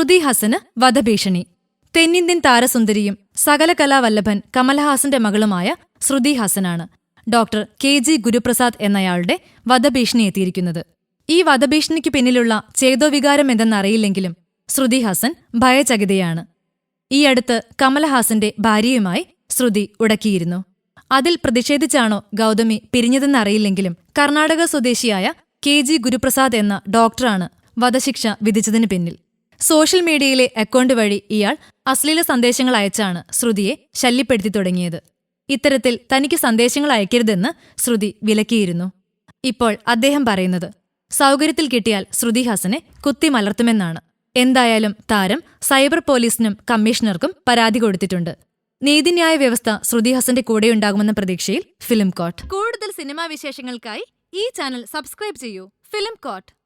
ശ്രുതി ഹസന് വധഭീഷണി. തെന്നിന്ത്യൻ താരസുന്ദരിയും സകല കലാവല്ലഭൻ കമൽഹാസന്റെ മകളുമായ ശ്രുതി ഹസനാണ് ഡോക്ടർ കെ ജി ഗുരുപ്രസാദ് എന്നയാളുടെ വധഭീഷണി എത്തിയിരിക്കുന്നത്. ഈ വധഭീഷണിക്ക് പിന്നിലുള്ള ചേതോവികാരം എന്തെന്നറിയില്ലെങ്കിലും ശ്രുതി ഹസൻ ഭയചകിതയാണ്. ഈ അടുത്ത് കമലഹാസന്റെ ഭാര്യയുമായി ശ്രുതി ഉടക്കിയിരുന്നു. അതിൽ പ്രതിഷേധിച്ചാണോ ഗൗതമി പിരിഞ്ഞതെന്നറിയില്ലെങ്കിലും കർണാടക സ്വദേശിയായ കെ ജി ഗുരുപ്രസാദ് എന്ന ഡോക്ടറാണ് വധശിക്ഷ വിധിച്ചതിന് പിന്നിൽ. സോഷ്യൽ മീഡിയയിലെ അക്കൗണ്ട് വഴി ഇയാൾ അശ്ലീല സന്ദേശങ്ങൾ അയച്ചാണ് ശ്രുതിയെ ശല്യപ്പെടുത്തി തുടങ്ങിയത്. ഇത്തരത്തിൽ തനിക്ക് സന്ദേശങ്ങൾ അയക്കരുതെന്ന് ശ്രുതി വിലക്കിയിരുന്നു. ഇപ്പോൾ അദ്ദേഹം പറയുന്നത് സൗകര്യത്തിൽ കിട്ടിയാൽ ശ്രുതി ഹാസനെ കുത്തിമലർത്തുമെന്നാണ് എന്തായാലും താരം സൈബർ പോലീസിനും കമ്മീഷണർക്കും പരാതി കൊടുത്തിട്ടുണ്ട്. നീതിന്യായ വ്യവസ്ഥ ശ്രുതി ഹസന്റെ കൂടെയുണ്ടാകുമെന്ന പ്രതീക്ഷയിൽ ഫിലിം കോട്ട്. കൂടുതൽ സിനിമാ വിശേഷങ്ങൾക്കായി ഈ ചാനൽ സബ്സ്ക്രൈബ് ചെയ്യൂ. Film court.